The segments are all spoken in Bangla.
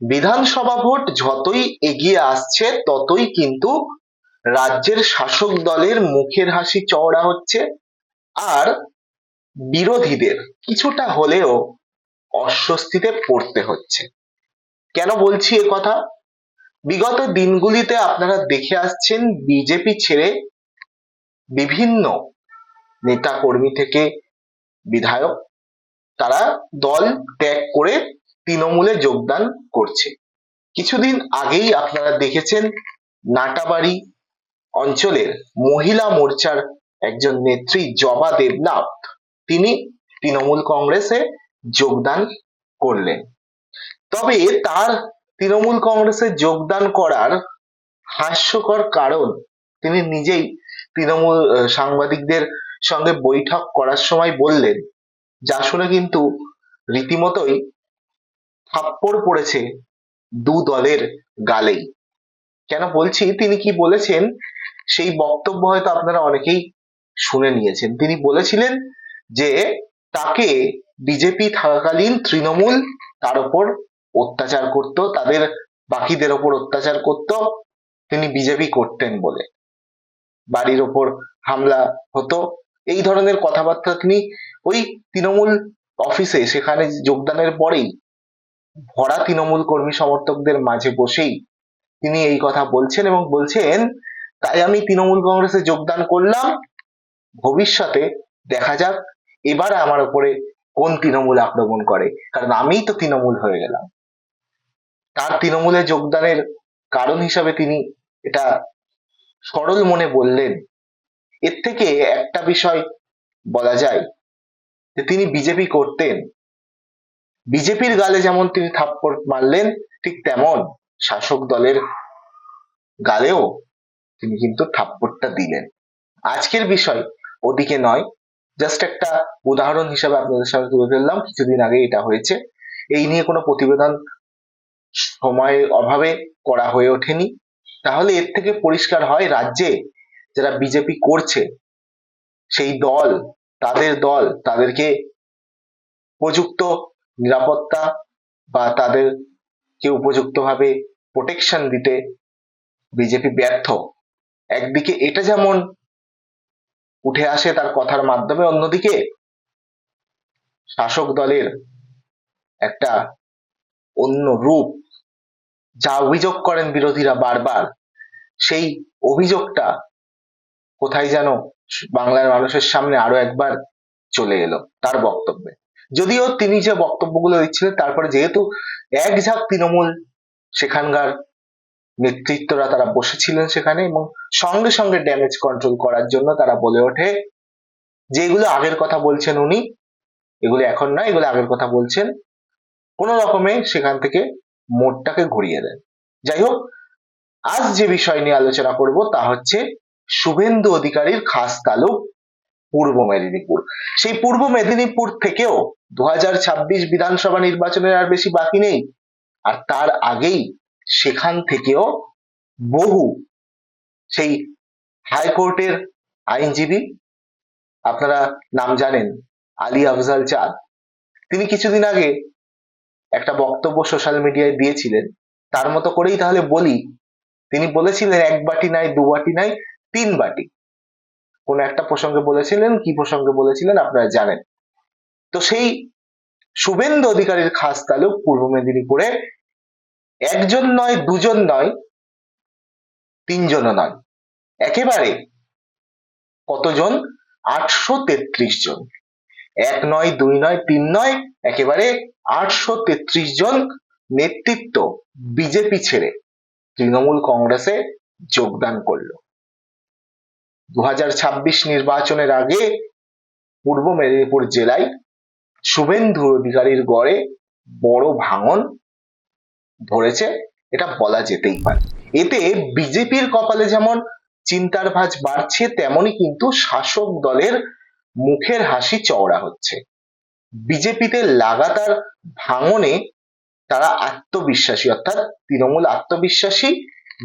বিধানসভা ভোট যতই এগিয়ে আসছে, ততই কিন্তু রাজ্যের শাসক দলের মুখের হাসি চওড়া হচ্ছে। আর বিরোধীদের কিছুটা হলেও অস্বস্তিতে পড়তে হচ্ছে। কেন বলছি এ কথা? বিগত দিনগুলিতে আপনারা দেখে আসছেন বিজেপি ছেড়ে বিভিন্ন নেতা কর্মী থেকে বিধায়ক, তারা দল ত্যাগ করে তৃণমূলে যোগদান করছে। কিছুদিন আগেই আপনারা দেখেছেন নাটাবাড়ি অঞ্চলের মহিলা মোর্চার একজন নেত্রী জবা দেবনাথ, তিনি তৃণমূল কংগ্রেসে যোগদান করলেন। তবে তার তৃণমূল কংগ্রেসে যোগদান করার হাস্যকর কারণ তিনি নিজেই তৃণমূল সাংবাদিকদের সঙ্গে বৈঠক করার সময় বললেন, যা শুনে কিন্তু রীতিমতোই থাপ্পড় পড়েছে দু দলের গালেই। কেন বলছি? তিনি কি বলেছেন? সেই বক্তব্য হয়তো আপনারা অনেকেই শুনে নিয়েছেন। তিনি বলেছিলেন যে, তাকে বিজেপি থাকাকালীন তৃণমূল তার উপর অত্যাচার করত, তাদের বাকিদের ওপর অত্যাচার করত, তিনি বিজেপি করতেন বলে। বাড়ির ওপর হামলা হতো। এই ধরনের কথাবার্তা তিনি ওই তৃণমূল অফিসে সেখানে যোগদানের পরেই ভরা তৃণমূল কর্মী সমর্থকদের মাঝে বসেই তিনি এই কথা বলছেন এবং বলছেন, তাই আমি তৃণমূল কংগ্রেসে যোগদান করলাম। ভবিষ্যতে দেখা যাক এবার আমার উপরে কোন তৃণমূল আক্রমণ করে। কারণ আমিই তো তৃণমূল হয়ে গেলাম। তার তৃণমূলে যোগদানের কারণ হিসাবে তিনি এটা সরল মনে বললেন। এর থেকে একটা বিষয় বলা যায় যে তিনি বিজেপি করতেন। বিজেপির গালে যেমন তিনি থাপ্পড় মারলেন, ঠিক তেমন শাসক দলের গালেও তিনি কিন্তু থাপ্পড়টা দিলেন। আজকের বিষয় ওদিকে নয় জাস্ট একটা উদাহরণ হিসাবে আপনাদের সামনে তুলে ধরলাম, কিছুদিন আগে এটা হয়েছে। এই নিয়ে কোনো প্রতিবেদন সময়ের অভাবে করা হয়ে ওঠেনি। তাহলে এর থেকে পরিষ্কার হয়, রাজ্যে যারা বিজেপি করছে, সেই দল, তাদের দল, তাদেরকে উপযুক্ত নিরাপত্তা বা তাদেরকে উপযুক্তভাবে প্রোটেকশন দিতে বিজেপি ব্যর্থ। একদিকে এটা যেমন উঠে আসে তার কথার মাধ্যমে, অন্যদিকে শাসক দলের একটা অন্য রূপ, যা অভিযোগ করেন বিরোধীরা বারবার, সেই অভিযোগটা কোথায় যেন বাংলার মানুষের সামনে আরও একবার চলে এলো, তার বক্তব্যে। যদিও তিনি যে বক্তব্যগুলো দিচ্ছিলেন, তারপরে যেহেতু এক ঝাঁক তৃণমূল সেখানকার নেতৃত্বরা তারা বসেছিলেন সেখানে এবং সঙ্গে সঙ্গে ড্যামেজ কন্ট্রোল করার জন্য তারা বলে ওঠে, যে এগুলো আগের কথা বলছেন উনি, এগুলো এখন নয়, এগুলো আগের কথা বলছেন। কোনো রকমে সেখান থেকে মোড়টাকে ঘুরিয়ে দেন। যাই হোক, আজ যে বিষয় নিয়ে আলোচনা করব তা হচ্ছে শুভেন্দু অধিকারীর খাস তালুক পূর্ব মেদিনীপুর। সেই পূর্ব মেদিনীপুর থেকেও দু হাজার ছাব্বিশ বিধানসভা নির্বাচনের আর বেশি বাকি নেই। আর তার আগেই সেখান থেকেও বহু সেই হাইকোর্টের আইনজীবী, আপনারা নাম জানেন, আলী আফজাল চাঁদ। তিনি কিছুদিন আগে একটা বক্তব্য সোশ্যাল মিডিয়ায় দিয়েছিলেন। তার মতো করেই তাহলে বলি, তিনি বলেছিলেন, এক বাটি নাই, দু বাটি নাই, তিন বাটি। কোন একটা প্রসঙ্গে বলেছিলেন, কি প্রসঙ্গে বলেছিলেন আপনারা জানেন। তো সেই শুভেন্দু অধিকারীর খাস তালুক পূর্ব মেদিনীপুরে একজন নয়, দুজন নয়, তিনজনও নয়। একেবারে কতজন? আটশো তেত্রিশ জন। এক নয়, দুই নয়, তিন নয়, একেবারে আটশো তেত্রিশ জন নেতৃত্ব বিজেপি ছেড়ে তৃণমূল কংগ্রেসে যোগদান করল। দু হাজার ছাব্বিশ নির্বাচনের আগে পূর্ব মেদিনীপুর জেলায় শুভেন্দু অধিকারীর গড়ে বড় ভাঙন ধরেছে, এটা বলা যেতেই পারে। এতে বিজেপির কপালে যেমন চিন্তার ভাঁজ বাড়ছে তেমনি কিন্তু শাসক দলের মুখের হাসি চওড়া হচ্ছে। বিজেপিতে লাগাতার ভাঙনে তারা আত্মবিশ্বাসী, অর্থাৎ তৃণমূল আত্মবিশ্বাসী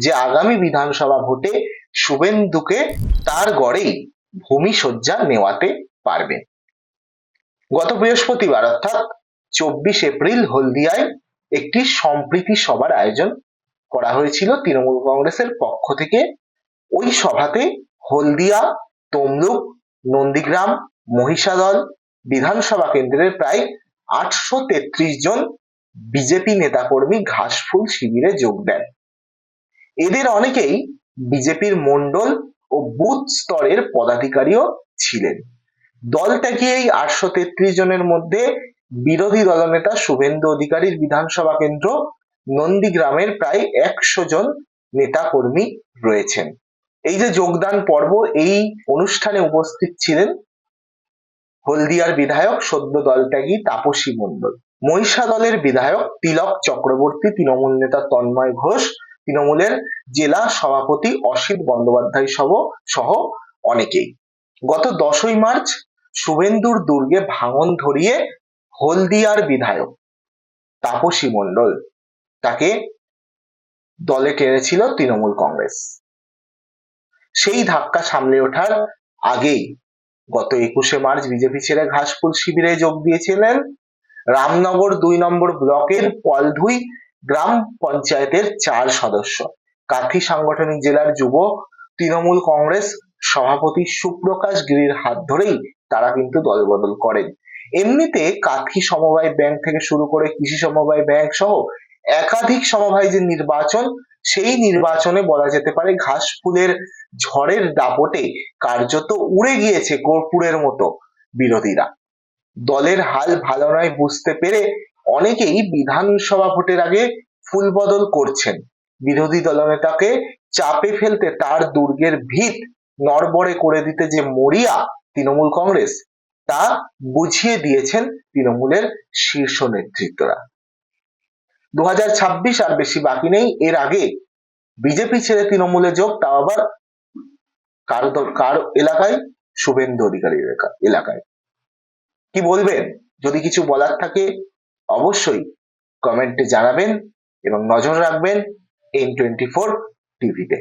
যে আগামী বিধানসভা ভোটে শুভেন্দুকে তার গড়েই ভূমি শয্যা নেওয়াতে পারবে। গত বৃহস্পতিবার অর্থাৎ চব্বিশ এপ্রিল হলদিয়ায় একটি সম্প্রীতি সভার আয়োজন করা হয়েছিল তৃণমূল কংগ্রেসের পক্ষ থেকে। ওই সভাতে হলদিয়া, তমলুক, নন্দীগ্রাম, মহিষাদল বিধানসভা কেন্দ্রের প্রায় আটশো তেত্রিশ জন বিজেপি নেতাকর্মী ঘাসফুল শিবিরে যোগ দেন। এদের অনেকেই বিজেপির মণ্ডল ও বুথ স্তরের পদাধিকারীও ছিলেন। দল ত্যাগী এই আটশো তেত্রিশ জনের মধ্যে বিরোধী দলনেতা শুভেন্দু অধিকারীর বিধানসভা কেন্দ্র নন্দীগ্রামের প্রায় একশো জন নেতা কর্মী রয়েছেন। এই যে যোগদান পর্ব, এই অনুষ্ঠানে উপস্থিত ছিলেন হলদিয়ার বিধায়ক সদ্য দলত্যাগী তাপসী মণ্ডল, মহিষা দলের বিধায়ক তিলক চক্রবর্তী, তৃণমূল নেতা তন্ময় ঘোষ তৃণমূলের জেলা সভাপতি অসিত বন্দ্যোপাধ্যায় সহ সহ অনেকেই। গত দশই মার্চ শুভেন্দুর দুর্গে ভাঙন ধরিয়ে হলদিয়ার বিধায়ক তাপসী মণ্ডল তাকে দলে টেনেছিল তৃণমূল কংগ্রেস। সেই ধাক্কা সামলে ওঠার আগেই গত একুশে মার্চ বিজেপি ছেড়ে ঘাসফুল শিবিরে যোগ দিয়েছিলেন। রামনগর দুই নম্বর ব্লকের পলধুই গ্রাম পঞ্চায়েতের চার সদস্য। কাথি সাংগঠনিক জেলার যুব তৃণমূল কংগ্রেস সভাপতি সুপ্রকাশ গিরির হাত ধরেই তারা কিন্তু দলবদল করেন। এমনিতে কাথি সমবায় ব্যাংক থেকে শুরু করে কৃষি সমবায় ব্যাংক সহ একাধিক সমবায় যে নির্বাচন, সেই নির্বাচনে বলা যেতে পারে ঘাস ফুলের ঝড়ের দাপটে কার্যত উড়ে গিয়েছে কর্পূরের মতো বিরোধীরা। দলের হাল ভালো নয় বুঝতে পেরে অনেকেই বিধানসভা ভোটের আগে ফুল বদল করছেন। বিরোধী দলনেতাকে চাপে ফেলতে তার দুর্গের ভিত নড়বড়ে করে দিতে যে মরিয়া তৃণমূল কংগ্রেস, তা বুঝিয়ে দিয়েছেন তৃণমূলের শীর্ষ নেতৃত্বরা। দু হাজার ছাব্বিশ আর বেশি বাকি নেই। এর আগে বিজেপি ছেড়ে তৃণমূলে যোগ, তাও আবার কার কার এলাকায়? শুভেন্দু অধিকারী এলাকায়। কি বলবেন? যদি কিছু বলার থাকে অবশ্যই কমেন্টে জানাবেন এবং নজর রাখবেন এন টোয়েন্টি ফোর টিভিতে